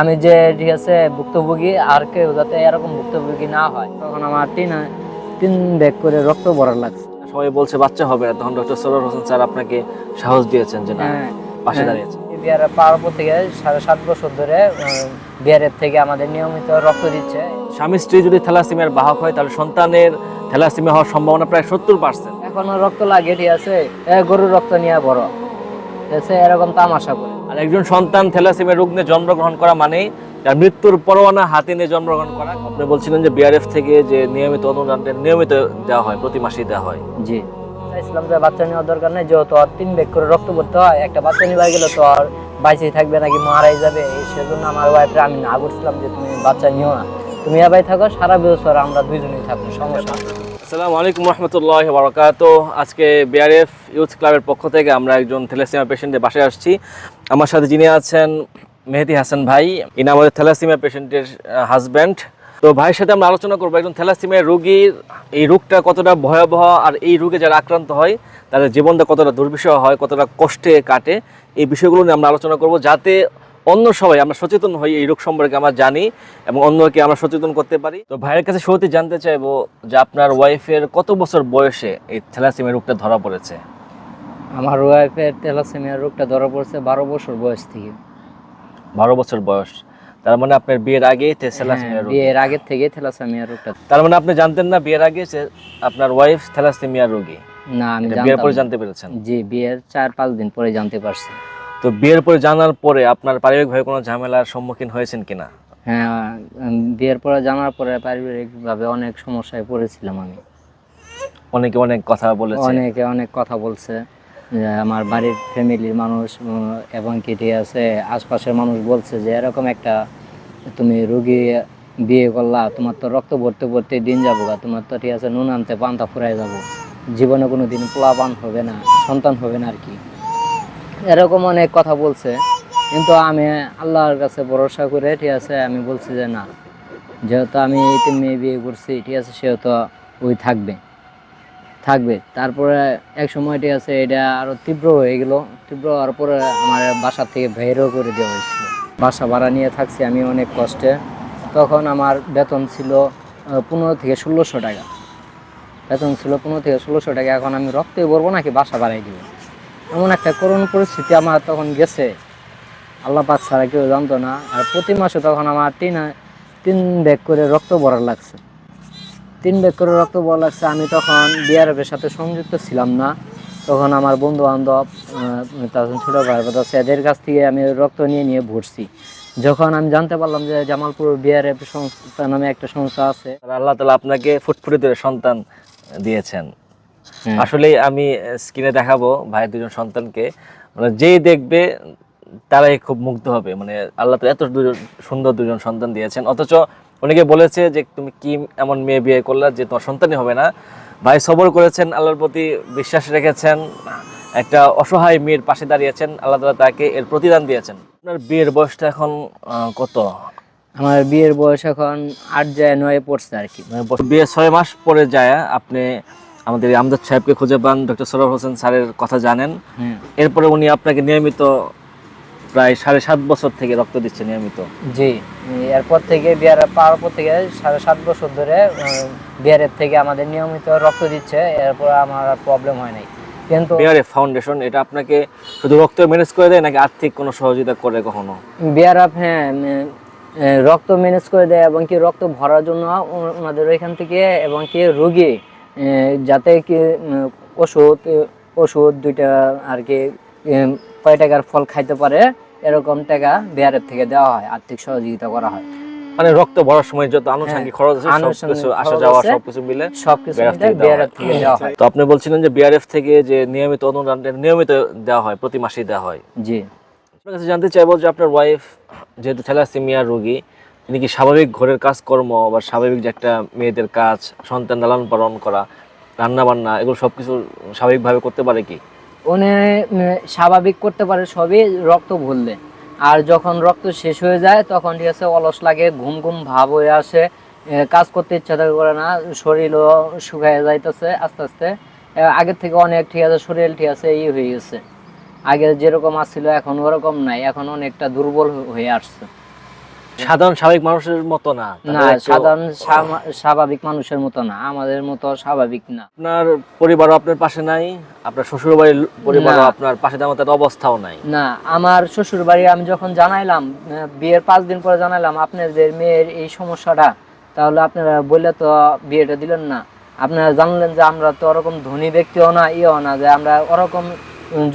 আমি যে ঠিক আছে ভুক্তভোগী আর কেউ যাতে এরকম ভুক্তভোগী না হয় তখন আমার তিন তিন ব্যাগ করে রক্ত ভরার লাগছে। সবাই বলছে বাচ্চা হবে না। তখন ডক্টর সরোর হোসেন স্যার আপনাকে সাহস দিয়েছেন যে না হ্যাঁ, পাশে হ্যাঁ। দাঁড়িয়েছে বিহারে পাওয়ার থেকে সাড়ে সাত বছর ধরে বিহারের থেকে আমাদের নিয়মিত রক্ত দিচ্ছে। স্বামী স্ত্রী যদি থ্যালাসিমিয়ার বাহক হয় তাহলে সন্তানের থ্যালাসিমিয়া হওয়ার সম্ভাবনা প্রায় সত্তর পার্সেন্ট এখনও রক্ত লাগে ঠিক আছে? গরুর রক্ত নিয়ে বড়। ঠিক এরকম তামাশা করে। আর একজন সন্তান থ্যালাসিমিয়া রোগ জন্মগ্রহণ করা মানেই তার মৃত্যুর পরোয়ানা হাতে নিয়ে জন্মগ্রহণ করা। আপনি বলছিলেন যে বিআরএফ থেকে যে নিয়মিত অনুদান নিয়মিত দেওয়া হয় প্রতি মাসেই দেওয়া হয়। জি। চাইছিলাম যে বাচ্চা নেওয়ার দরকার নেই যেহেতু আর তিন ব্যাগ করে রক্ত পড়তে হয় একটা বাচ্চা নিয়ে গেলে তো আর বাইচে থাকবে নাকি মারাই যাবে সেজন্য আমার ওয়াইফে আমি না করছিলাম যে তুমি বাচ্চা নিও না। তুমি এবাই থাকো সারা বছর আমরা দুইজনেই থাকব সমস্যা। আসসালামু আলাইকুম রহমতুল্লাহ বারকাত আজকে বিআরএফ ইউথ ক্লাবের পক্ষ থেকে আমরা একজন থ্যালাসিমিয়া পেশেন্টের বাসায় আসছি। আমার সাথে যিনি আছেন মেহেদি হাসান ভাই, ইনি আমাদের থ্যালাসিমিয়া পেশেন্টের হাজব্যান্ড তো ভাইয়ের সাথে আমরা আলোচনা করব একজন থ্যালাসিমিয়া রোগীর, এই রোগটা কতটা ভয়াবহ আর এই রোগে যারা আক্রান্ত হয়, তাদের জীবনটা কতটা দুর্বিষহ হয়, কতটা কষ্টে কাটে, এই বিষয়গুলো নিয়ে আমরা আলোচনা করব। যাতে অন্য সবাই আমরা সচেতন হই এই রোগ সম্পর্কে আমরা জানি এবং অন্যকে আমরা সচেতন করতে পারি। তো ভাইয়ের কাছে শুরুতে জানতে চাইব যে আপনার ওয়াইফের কত বছর বয়সে এই থ্যালাসিমিয়া রোগটা ধরা পড়েছে? আমার ওয়াইফের তেলাসেমিয়া রোগটা ধরা পড়ছে বারো বছর বয়স থেকে। বারো বছর বয়স। তার মানে আপনার বিয়ের থ্যালাসিমিয়া হ্যাঁ, রোগ। বিয়ের আগের থেকে তেলাসেমিয়া রোগটা। তার মানে আপনি জানতেন না বিয়ের আগে আপনার ওয়াইফ থ্যালাসিমিয়া রোগী? না আমি বিয়ের পরে জানতে পেরেছেন? জি বিয়ের চার পাঁচ দিন পরে জানতে পারছি। তো বিয়ের পরে জানার পরে আপনার পারিবারিকভাবে কোনো ঝামেলার সম্মুখীন হয়েছেন কিনা? হ্যাঁ বিয়ের পরে জানার পরে পারিবারিকভাবে অনেক সমস্যায় পড়েছিলাম আমি। অনেকে অনেক কথা বলেছে। অনেকে অনেক কথা বলছে। আমার বাড়ির ফ্যামিলির মানুষ এবং কেটে আছে আশপাশের মানুষ বলছে যে এরকম একটা তুমি রুগী বিয়ে করলা তোমার তো রক্ত ভরতে ভরতে দিন যাব গা তোমার তো ঠিক আছে নুন আনতে পান্তা ফুরাই যাব। জীবনে কোনো দিন পোলাপান হবে না সন্তান হবে না আর কি। এরকম অনেক কথা বলছে, কিন্তু আমি আল্লাহর কাছে ভরসা করে ঠিক আছে, আমি বলছি যে না। যেহেতু আমি এই তিন মেয়ে বিয়ে করছি, ঠিক আছে, সেহেতু ওই থাকবে। থাকবে। তারপরে এক সময় ঠিক আছে, এটা আরও তীব্র হয়ে গেল। তীব্র হওয়ার পরে আমার বাসা থেকে বেরও করে দেওয়া হয়েছিল। বাসা ভাড়া নিয়ে থাকছি আমি অনেক কষ্টে। তখন আমার বেতন ছিল পনেরো থেকে ষোলোশো টাকা। বেতন ছিল পনেরো থেকে ষোলোশো টাকা, এখন আমি রক্তে ভরবো নাকি বাসা বাড়াই দিব? এমন একটা করুণ পরিস্থিতি আমার তখন গেছে। আল্লাহ পাক ছাড়া কেউ জানতো না। আর প্রতি মাসে তখন আমার তিন তিন ব্যাগ করে রক্ত ভরার লাগছে। তিন ব্যাগ করে রক্ত ভরা লাগছে। আমি তখন বিআরএফের সাথে সংযুক্ত ছিলাম না। তখন আমার বন্ধু বান্ধব তখন ছোটো ভাই আছে এদের কাছ থেকে আমি রক্ত নিয়ে নিয়ে ভরছি। যখন আমি জানতে পারলাম যে জামালপুর বিআরএফ সংস্থা নামে একটা সংস্থা আছে, আল্লাহ তালা আপনাকে ফুটফুটি ধরে সন্তান দিয়েছেন। হ্যাঁ। আসলেই আমি স্ক্রিনে দেখাবো ভাইয়ের দুজন সন্তানকে। মানে যেই দেখবে তারাই খুব মুগ্ধ হবে। মানে আল্লাহ তো এত দুজন সুন্দর দুজন সন্তান দিয়েছেন। অথচ অনেকে বলেছে যে তুমি কি এমন মেয়ে বিয়ে করলা যে তোমার সন্তানই হবে না? ভাই সবর করেছেন আল্লাহর প্রতি বিশ্বাস রেখেছেন একটা অসহায় মেয়ের পাশে দাঁড়িয়েছেন আল্লাহ তালা তাকে এর প্রতিদান দিয়েছেন। আপনার বিয়ের বয়সটা এখন কত? আমার বিয়ের বয়স এখন আট যায় নয় পড়ছে আর কি। মানে বিয়ে ছয় মাস পরে যায় আপনি আমাদের আমজাদ সাহেবকে খুঁজে পান ডক্টর সরফ হোসেন স্যারের কথা জানেন। হ্যাঁ। এরপরে উনি আপনাকে নিয়মিত প্রায় সাড়ে সাত বছর থেকে রক্ত দিচ্ছে নিয়মিত। জি এরপর থেকে বিয়ার পাওয়ার পর থেকে সাড়ে সাত বছর ধরে বিয়ারের থেকে আমাদের নিয়মিত রক্ত দিচ্ছে এরপর আমার আর প্রবলেম হয় নাই। কিন্তু বিআরএফ ফাউন্ডেশন এটা আপনাকে শুধু রক্ত ম্যানেজ করে দেয় নাকি আর্থিক কোনো সহযোগিতা করে কখনো? বিয়ার আপ হ্যাঁ রক্ত ম্যানেজ করে দেয় এবং কি রক্ত ভরার জন্য ওনাদের ওইখান থেকে এবং কি রোগী যাতে কি ওষুধ ওষুধ দুইটা আর কি কয় টাকার ফল খাইতে পারে এরকম টাকা বিয়ারের থেকে দেওয়া হয় আর্থিক সহযোগিতা করা হয়। মানে রক্ত ভরার সময় যত আনুষঙ্গিক খরচ আছে হ্যাঁ, সবকিছু আসা যাওয়া সবকিছু মিলে সবকিছু থেকে দেওয়া হয়। হয়। তো আপনি বলছিলেন যে বিআরএফ থেকে যে নিয়মিত অনুদান নিয়মিত দেওয়া হয় প্রতি মাসেই দেওয়া হয়। জি। আপনার কাছে জানতে চাইব যে আপনার ওয়াইফ যেহেতু থ্যালাসেমিয়ার রোগী তিনি কি স্বাভাবিক ঘরের কাজকর্ম বা স্বাভাবিক যে একটা মেয়েদের কাজ সন্তান লালন পালন করা রান্না বান্না এগুলো সব কিছু স্বাভাবিকভাবে করতে পারে কি? উনি স্বাভাবিক করতে পারে, সবই রক্ত ভুললে। আর যখন রক্ত শেষ হয়ে যায়, তখন ঠিক আছে, অলস লাগে, ঘুম ঘুম ভাব হয়ে আসে। কাজ করতে ইচ্ছা করে না, শরীরও শুকায় যাইতেছে আস্তে আস্তে। আগের থেকে অনেক ঠিক আছে, শরীর ঠিক আছে ই হয়ে গেছে। আগে যেরকম আসছিল এখন ওরকম নাই, এখন অনেকটা দুর্বল হয়ে আসছে। সাধারণ স্বাভাবিক মানুষের মতো না। না সাধারণ স্বাভাবিক মানুষের মতো না। আমাদের মতো স্বাভাবিক না। আপনার পরিবারও আপনার পাশে নাই আপনার শ্বশুর বাড়ির পরিবারও আপনার পাশে একটা অবস্থাও নাই। না আমার শ্বশুর বাড়ি আমি যখন জানাইলাম বিয়ের পাঁচ দিন পরে জানাইলাম আপনাদের মেয়ের এই সমস্যাটা তাহলে আপনারা বললে তো বিয়েটা দিলেন না। আপনারা জানলেন যে আমরা তো ওরকম ধনী ব্যক্তিও না ইয়েও না যে আমরা ওরকম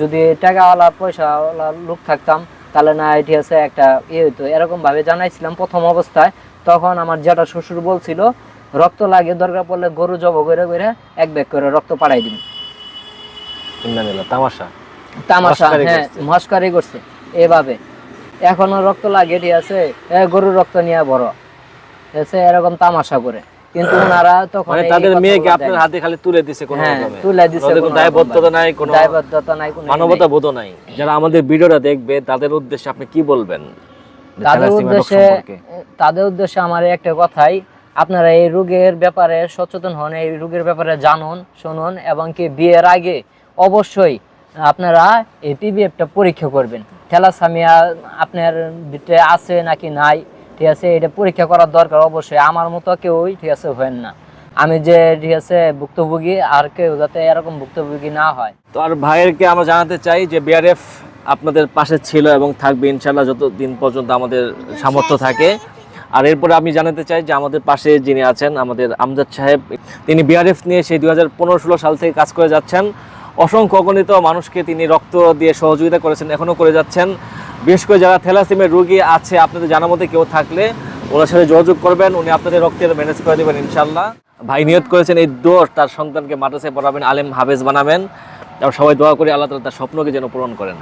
যদি টাকাওয়ালা পয়সাওয়ালা লোক থাকতাম তাহলে না এটি আছে একটা ইয়ে হইতো। এরকম ভাবে জানাইছিলাম প্রথম অবস্থায়। তখন আমার যেটা শ্বশুর বলছিল রক্ত লাগে দরকার পড়লে গরু জব করে করে এক ব্যাগ করে রক্ত পাঠাই দিন তামাশা। তামাশা হ্যাঁ। মস্কারি করছে। এভাবে। এখনও রক্ত লাগে ঠিক আছে গরুর রক্ত নিয়ে বড়। ঠিক আছে এরকম তামাশা করে। কিন্তু ওনারা তখন মানে তাদের মেয়েকে আপনার হাতে খালি তুলে দিছে কোনো হ্যাঁ রকমে। তুলে দিছে কোনো কোনো দায়বদ্ধতা নাই কোনো দায়বদ্ধতা নাই কোনো মানবতা বোধ নাই। যারা আমাদের ভিডিওটা দেখবে তাদের উদ্দেশ্যে আপনি কি বলবেন? তাদের উদ্দেশ্যে তাদের উদ্দেশ্যে আমার একটা কথাই আপনারা এই রোগের ব্যাপারে সচেতন হন এই রোগের ব্যাপারে জানুন শুনুন এবং কি বিয়ের আগে অবশ্যই আপনারা এই পিবিএফটা পরীক্ষা করবেন। থ্যালাসামিয়া আপনার ভিতরে আছে নাকি নাই? ঠিক আছে? এটা পরীক্ষা করার দরকার অবশ্যই। আমার মতো কেউই ঠিক আছে হবেন না। আমি যে ঠিক আছে ভুক্তভোগী, আর কেউ যাতে এরকম ভুক্তভোগী না হয়। তো আর ভাইয়েরকে আমরা জানাতে চাই যে বিআরএফ আপনাদের পাশে ছিল এবং থাকবে ইনশাল্লাহ যত দিন পর্যন্ত আমাদের সামর্থ্য থাকে। আর এরপরে আমি জানাতে চাই যে আমাদের পাশে যিনি আছেন, আমাদের আমজাদ সাহেব, তিনি বিআরএফ নিয়ে সেই দুই হাজার পনেরো ষোলো সাল থেকে কাজ করে যাচ্ছেন। অসংখ্য অগণিত মানুষকে তিনি রক্ত দিয়ে সহযোগিতা করেছেন এখনও করে যাচ্ছেন। বিশেষ করে যারা থ্যালাসিমের রুগী আছে, আপনাদের জানার মধ্যে কেউ থাকলে ওনার সাথে যোগাযোগ করবেন, উনি আপনাদের রক্তের ম্যানেজ করে দেবেন ইনশাল্লাহ ভাই নিয়ত করেছেন এই দোষ তার সন্তানকে মাদ্রাসায় পড়াবেন, আলেম হাফেজ বানাবেন। সবাই দোয়া করি আল্লাহ তালা তার স্বপ্নকে যেন পূরণ করেন।